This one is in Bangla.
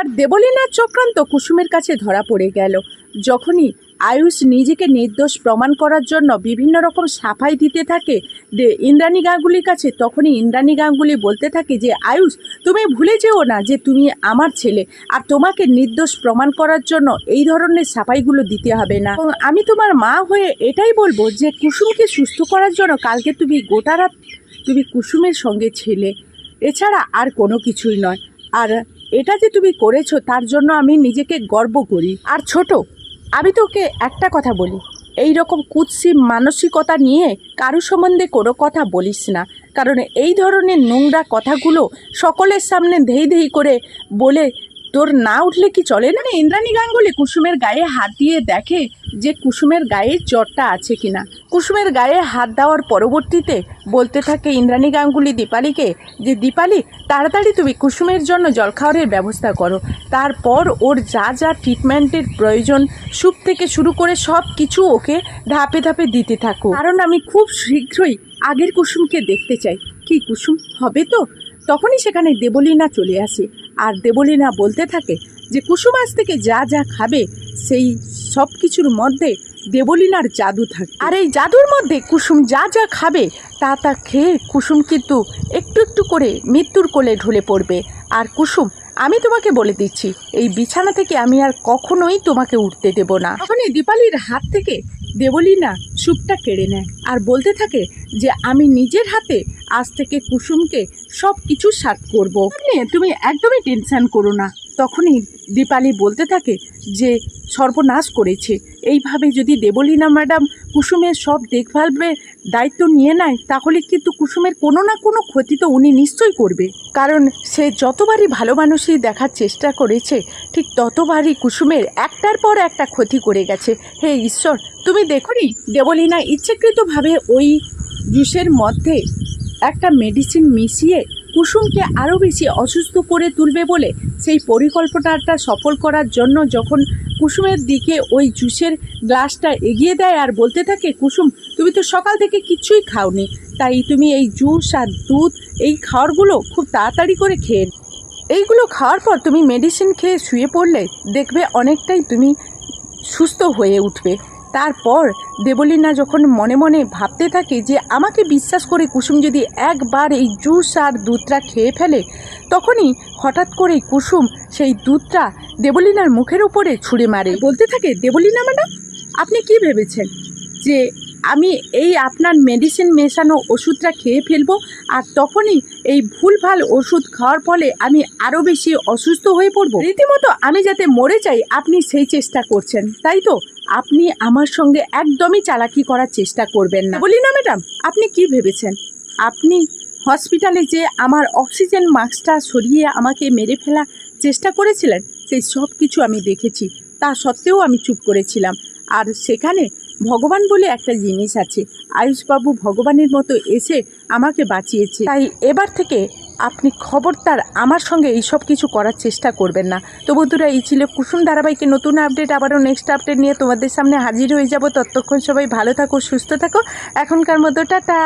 আর দেবলীনার চক্রান্ত কুসুমের কাছে ধরা পড়ে গেল। যখনই আয়ুষ নিজেকে নির্দোষ প্রমাণ করার জন্য বিভিন্ন রকম সাফাই দিতে থাকে দে- ইন্দ্রাণী গাঙ্গুলির কাছে, তখনই ইন্দ্রাণী গাঙ্গুলি বলতে থাকে যে, আয়ুষ, তুমি ভুলে যেও না যে তুমি আমার ছেলে আর তোমাকে নির্দোষ প্রমাণ করার জন্য এই ধরনের সাফাইগুলো দিতে হবে না। আমি তোমার মা হয়ে এটাই বলব যে, কুসুমকে সুস্থ করার জন্য কালকে তুমি গোটা রাত তুমি কুসুমের সঙ্গে ছেলে। এছাড়া আর কোনো কিছুই নয়। আর এটা যে তুমি করেছ, তার জন্য আমি নিজেকে গর্ব করি। আর ছোট, আমি তোকে একটা কথা বলি। এই রকম কুৎসি মানসিকতা নিয়ে কারও সম্বন্ধে কোনো কথা বলিস না। কারণ এই ধরনের নোংরা কথাগুলো সকলের সামনে ধেই ধেই করে বলে তোর না উঠলে কি চলে? না ইন্দ্রাণী গাঙ্গুলি কুসুমের গায়ে হাত দিয়ে দেখে যে কুসুমের গায়ে জ্বরটা আছে কিনা। কুসুমের গায়ে হাত দেওয়ার পরবর্তীতে বলতে থাকে ইন্দ্রাণী গাঙ্গুলি দীপালিকে যে, দীপালি, তাড়াতাড়ি তুমি কুসুমের জন্য জলখাওয়ারের ব্যবস্থা করো। তারপর ওর যা যা ট্রিটমেন্টের প্রয়োজন স্যুপ থেকে শুরু করে সব কিছু ওকে ধাপে ধাপে দিতে থাকো। কারণ আমি খুব শীঘ্রই আগের কুসুমকে দেখতে চাই। কি কুসুম? হবে তো? তখনই সেখানে দেবলীনা চলে আসে। আর দেবলীনা বলতে থাকে যে কুসুম আজ থেকে যা যা খাবে সেই সব কিছুর মধ্যে দেবলীনার জাদু থাকে আর এই জাদুর মধ্যে কুসুম যা যা খাবে তা তা খেয়ে কুসুম কিন্তু একটু একটু করে মৃত্যুর কোলে ঢলে পড়বে। আর কুসুম আমি তোমাকে বলে দিচ্ছি এই বিছানা থেকে আমি আর কখনোই তোমাকে উঠতে দেব না। তখনই দীপালির হাত থেকে দেবলীনা স্যুপটা কেড়ে নেয় আর বলতে থাকে যে আমি নিজের হাতে আজ থেকে কুসুমকে সব কিছু সাত করব। নিয়ে তুমি একদমই টেনশন করো না। তখনই দীপালি বলতে থাকে যে, সর্বনাশ করেছে। এইভাবে যদি দেবলীনা ম্যাডাম কুসুমের সব দেখভালের দায়িত্ব নিয়ে নেয়, তাহলে কিন্তু কুসুমের কোনো না কোনো ক্ষতি তো উনি নিশ্চয়ই করবে। কারণ সে যতবারই ভালো মানুষই দেখার চেষ্টা করেছে, ঠিক ততবারই কুসুমের একটার পর একটা ক্ষতি করে গেছে। হে ঈশ্বর, তুমি দেখোনি দেবলীনা ইচ্ছাকৃতভাবে ওই জুসের মধ্যে একটা মেডিসিন মিশিয়ে কুসুমকে আরও বেশি অসুস্থ করে তুলবে বলে সেই পরিকল্পনাটা সফল করার জন্য যখন কুসুমের দিকে ওই জুসের গ্লাসটা এগিয়ে দেয় আর বলতে থাকে, কুসুম, তুমি তো সকাল থেকে কিছুই খাওনি, তাই তুমি এই জুস আর দুধ, এই খাওয়ারগুলো খুব তাড়াতাড়ি করে খেয়ে এইগুলো খাওয়ার পর তুমি মেডিসিন খেয়ে শুয়ে পড়লে দেখবে অনেকটাই তুমি সুস্থ হয়ে উঠবে। তারপর দেবলীনা যখন মনে মনে ভাবতে থাকে যে আমাকে বিশ্বাস করে কুসুম যদি একবার এই জুস আর দুধটা খেয়ে ফেলে, তখনই হঠাৎ করে কুসুম সেই দুধটা দেবলীনার মুখের উপরে ছুঁড়ে মারে। বলতে থাকে, দেবলীনা ম্যাডাম, আপনি কি ভেবেছেন যে আমি এই আপনার মেডিসিন মেশানো ওষুধটা খেয়ে ফেলব আর তখনই এই ভুলভাল ওষুধ খাওয়ার ফলে আমি আরও বেশি অসুস্থ হয়ে পড়ব? রীতিমতো আমি যাতে মরে যাই, আপনি সেই চেষ্টা করছেন, তাই তো? আপনি আমার সঙ্গে একদমই চালাকি করার চেষ্টা করবেন না। বলি না, ম্যাডাম, আপনি কি ভেবেছেন? আপনি হসপিটালে যে আমার অক্সিজেন মাস্কটা সরিয়ে আমাকে মেরে ফেলা চেষ্টা করেছিলেন, সেই সব কিছু আমি দেখেছি। তা সত্ত্বেও আমি চুপ করেছিলাম। আর সেখানে ভগবান বলে একটা জিনিস আছে, আয়ুষবাবু ভগবানের মতো এসে আমাকে বাঁচিয়েছে। তাই এবার থেকে আপনি খবরদার, আমার সঙ্গে এই সব কিছু করার চেষ্টা করবেন না। তো বন্ধুরা, এই ছিল কুসুম ধারাবাহিকের নতুন আপডেট। আবারও নেক্সট আপডেট নিয়ে তোমাদের সামনে হাজির হয়ে যাব। ততক্ষণ সবাই ভালো থাকো, সুস্থ থাকো। এখনকার মতো, টাটা!